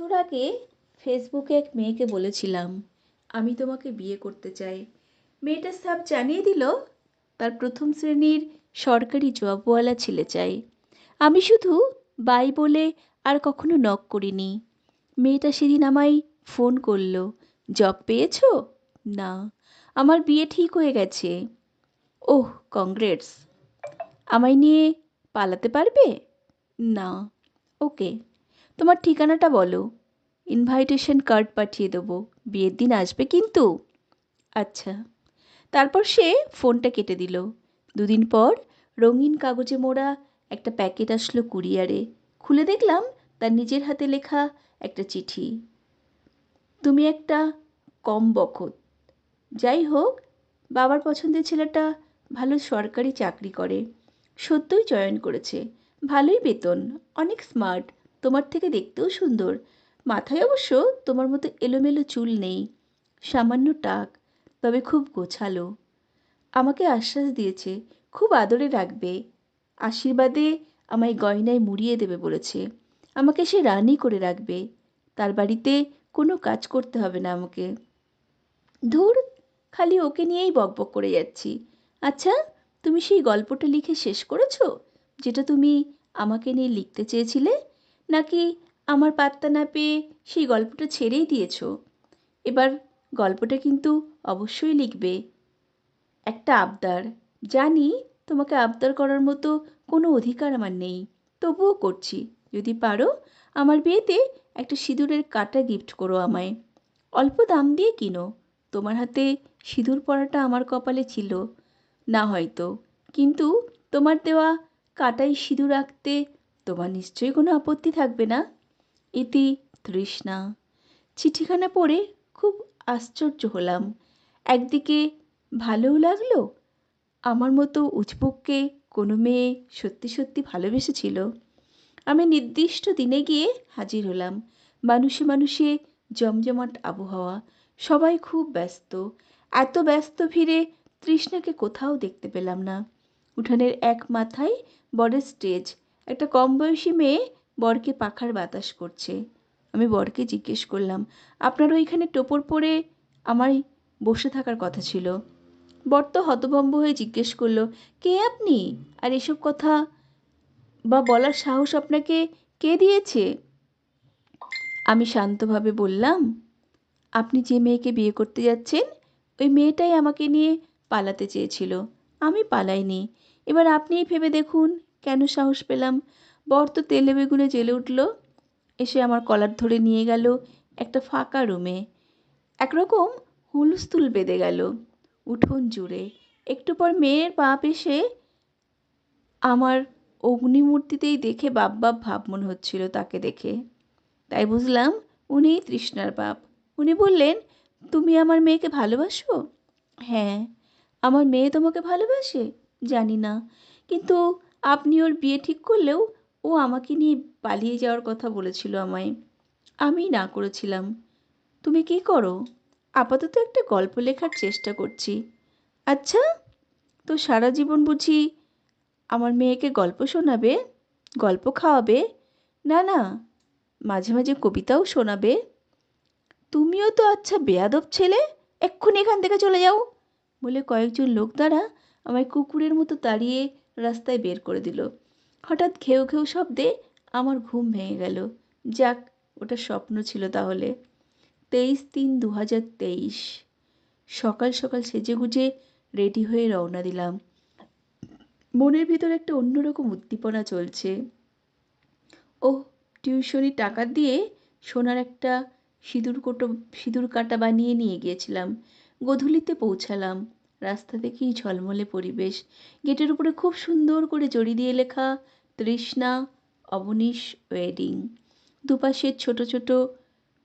বছর আগে ফেসবুকে এক মেয়েকে বলেছিলাম, আমি তোমাকে বিয়ে করতে চাই। মেয়েটা সাপ জানিয়ে দিল, তার প্রথম শ্রেণির সরকারি জবওয়ালা ছেলে চাই। আমি শুধু বাই বলে আর কখনো নক করিনি। মেয়েটা সেদিন আমায় ফোন করল, জব পেয়েছ? না, আমার বিয়ে ঠিক হয়ে গেছে। ওহ, কংগ্রেটস। আমায় নিয়ে পালাতে পারবে? না, ওকে। তোমার ঠিকানাটা বলো। ইনভাইটেশন কার্ড পাঠিয়ে দেবো। বিয়ের দিন আসবে কিন্তু। আচ্ছা। তারপর সে ফোনটা কেটে দিল। দুদিন পর রঙিন কাগজে মোড়া একটা প্যাকেট আসলো কুরিয়ারে। খুলে দেখলাম তার নিজের হাতে লেখা একটা চিঠি। তুমি একটা কম বখত। যাই হোক, বাবার পছন্দের ছেলেটা ভালো সরকারি চাকরি করে। সত্যই চয়ন করেছে। ভালোই বেতন, অনেক স্মার্ট তোমার থেকে দেখতেও সুন্দর। মাথায় অবশ্য তোমার মতো এলোমেলো চুল নেই। সামান্য টাক, তবে খুব গোছালো। আমাকে আশ্বাস দিয়েছে, খুব আদরে রাখবে। আশীর্বাদে আমায় গয়নায় মুড়িয়ে দেবে বলেছে। আমাকে সে রানি করে রাখবে। তার বাড়িতে কোনো কাজ করতে হবে না আমাকে। ধুর, খালি ওকে নিয়েই বকবক করে যাচ্ছি। আচ্ছা তুমি সেই গল্পটা লিখে শেষ করেছ? যেটা তুমি আমাকে নিয়ে লিখতে চেয়েছিলে? নাকি আমার পাত্তা না পেয়ে সেই গল্পটা ছেড়েই দিয়েছ? এবার গল্পটা কিন্তু অবশ্যই লিখবে। একটা আবদার। জানি তোমাকে আবদার করার মতো কোনো অধিকার আমার নেই। তবুও করছি। যদি পারো, আমার বিয়েতে একটা সিঁদুরের কাটা গিফট করো আমায়। অল্প দাম দিয়ে কিনো। তোমার হাতে সিঁদুর পরাটা আমার কপালে ছিল। না হয়তো। কিন্তু তোমার দেওয়া কাটাই সিঁদুর আঁকতে তোমার নিশ্চয়ই কোনো আপত্তি থাকবে না? ইতি তৃষ্ণা। চিঠিখানা পড়ে খুব আশ্চর্য হলাম। একদিকে ভালোও লাগল? আমার মতো উচপুককে কোনো মেয়ে সত্যি সত্যি ভালোবেসেছিল? আমি নির্দিষ্ট দিনে গিয়ে হাজির হলাম। মানুষে মানুষে জমজমাট আবহাওয়া, সবাই খুব ব্যস্ত। এত ব্যস্ত ভিড়ে তৃষ্ণাকে কোথাও দেখতে পেলাম না। উঠানের এক মাথায় বরের স্টেজ। একটা কম বয়সী মেয়ে বরকে পাখার বাতাস করছে। আমি বরকে জিজ্ঞেস করলাম, আপনার ওইখানে টোপর পরে আমায় বসে থাকার কথা ছিল? বর তো হতভম্ব হয়ে জিজ্ঞেস করল, কে আপনি? আর এসব কথা বা বলার সাহস আপনাকে কে দিয়েছে? আমি শান্তভাবে বললাম, আপনি যে মেয়েকে বিয়ে করতে যাচ্ছেন, ওই মেয়েটাই আমাকে নিয়ে পালাতে চেয়েছিল। আমি পালাইনি। এবার আপনিই ভেবে দেখুন কেন সাহস পেলাম? বর তো তেলে বেগুনে জ্বেলে উঠল। এসে আমার কলার ধরে নিয়ে গেল একটা ফাঁকা রুমে একরকম হুলস্থুল বেঁধে গেল উঠোন জুড়ে। একটু পর মেয়ের বাপ এসে আমার অগ্নিমূর্তিতেই দেখে বাপ বাপ ভাব মনে হচ্ছিল তাকে দেখে। তাই বুঝলাম উনিই তৃষ্ণার বাপ। উনি বললেন, তুমি আমার মেয়েকে ভালোবাসো? হ্যাঁ। আমার মেয়ে তোমাকে ভালোবাসে? জানি না। কিন্তু আপনি ওর বিয়ে ঠিক করলেও ও আমাকে নিয়ে পালিয়ে যাওয়ার কথা বলেছিল আমায়। আমি না করেছিলাম। তুমি কি করো? আপাতত একটা গল্প লেখার চেষ্টা করছি। আচ্ছা তো সারা জীবন বুঝি আমার মেয়েকে গল্প শোনাবে, গল্প খাওয়াবে? না না, মাঝে মাঝে কবিতাও শোনাবে। তুমিও তো আচ্ছা বেয়াদব ছেলে, এক্ষুনি এখান থেকে চলে যাও। বলে কয়েকজন লোক দ্বারা আমায় কুকুরের মতো তাড়িয়ে রাস্তায় বের করে দিল। হঠাৎ ঘেউ ঘেউ শব্দে আমার ঘুম ভেঙে গেল। যাক, ওটা স্বপ্ন ছিল তাহলে। তেইশ তিন দু হাজার তেইশ। সকাল সকাল সেজে গুজে রেডি হয়ে রওনা দিলাম। মনের ভিতর একটা অন্যরকম উদ্দীপনা চলছে। ও টিউশনি টাকা দিয়ে সোনার একটা সিঁদুর কোটো, সিঁদুর কাটা বানিয়ে নিয়ে গিয়েছিলাম। গোধূলিতে পৌঁছালাম। রাস্তা থেকেই ঝলমলে পরিবেশ। গেটের উপরে খুব সুন্দর করে জড়ি দিয়ে লেখা, তৃষ্ণা, অবনীশ ওয়েডিং। দুপাশে ছোট ছোট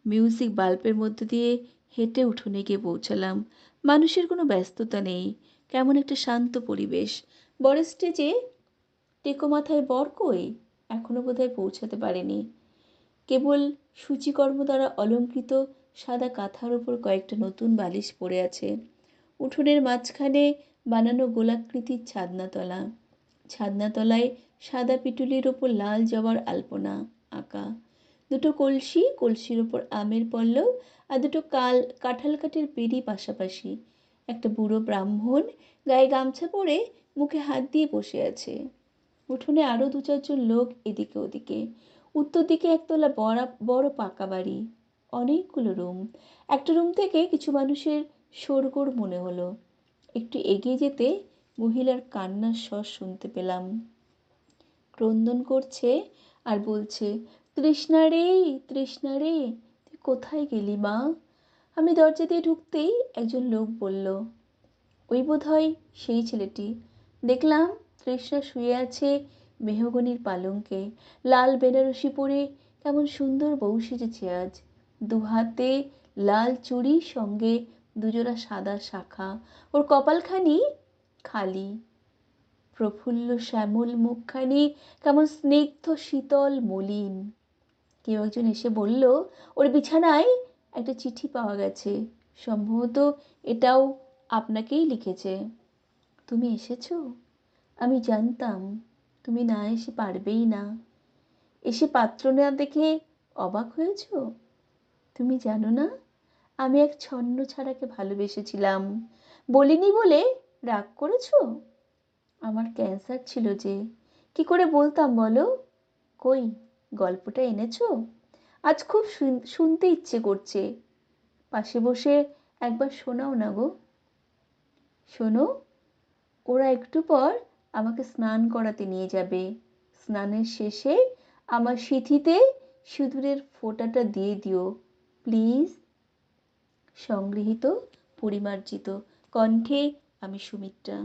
মিউজিক বাল্বের মধ্য দিয়ে হেঁটে উঠোনে গিয়ে পৌঁছালাম। মানুষের কোনো ব্যস্ততা নেই, কেমন একটা শান্ত পরিবেশ। বড় স্টেজে টেকো মাথায় বর কই? এখনও বোধহয় পৌঁছাতে পারেনি। কেবল সূচিকর্ম দ্বারা অলঙ্কৃত সাদা কাঁথার ওপর কয়েকটা নতুন বালিশ পড়ে আছে। উঠোনের মাঝখানে বানানো গোলাকৃতির ছাদনাতলা। ছাদনাতলায় সাদা পিটুলির ওপর লাল জবার আলপনা আঁকা। দুটো কলসি, কলসির ওপর আমের পল্লব আর দুটো কাল, কাঁঠাল কাঠের বেরি পাশাপাশি। একটা বুড়ো ব্রাহ্মণ গায়ে গামছা পরে মুখে হাত দিয়ে বসে আছে। উঠোনে আরও দু চারজন লোক এদিকে ওদিকে। উত্তর দিকে একতলা বড় বড় পাকা বাড়ি। অনেকগুলো রুম। একটা রুম থেকে কিছু মানুষের শোরগোড় মনে হলো। একটু এগিয়ে যেতে মহিলার কান্নার স্বর শুনতে পেলাম। ক্রন্দন করছে আর বলছে, তৃষ্ণা রে তৃষ্ণা রে, তুই কোথায় গেলি মা? আমি দরজা দিয়ে ঢুকতেই একজন লোক বলল, ওই বোধ হয় সেই ছেলেটি। দেখলাম তৃষ্ণা শুয়ে আছে মেহগনির পালঙ্কে। লাল বেনারসি পরে কেমন সুন্দর বউ সেজেছে আজ। দু হাতে লাল চুড়ি সঙ্গে দুজোড়া সাদা শাখা। ওর কপালখানি খালি। প্রফুল্ল শ্যামল মুখখানি, কেমন স্নিগ্ধ শীতল মলিন। কেউ একজন এসে বলল, ওর বিছানায় একটা চিঠি পাওয়া গেছে। সম্ভবত এটাও আপনাকেই লিখেছে। তুমি এসেছ? আমি জানতাম। তুমি না এসে পারবেই না। এসে পাত্র না দেখে অবাক হয়েছ? তুমি জানো না আমি এক ছন্ন ছাড়াকে ভালোবেসেছিলাম। বলিনি বলে রাগ করেছ? আমার ক্যান্সার ছিল যে। কি করে বলতাম বলো? কই, গল্পটা এনেছো? আজ খুব শুনতে ইচ্ছে করছে। পাশে বসে একবার শোনাও না গো। শোনো, ওরা একটু পর আমাকে স্নান করাতে নিয়ে যাবে। স্নানের শেষে আমার সিঁথিতে সিঁদুরের ফোঁটাটা দিয়ে দিও। প্লিজ। সংগৃহীত পরিমার্জিত কণ্ঠে আমি সুমিত্রা।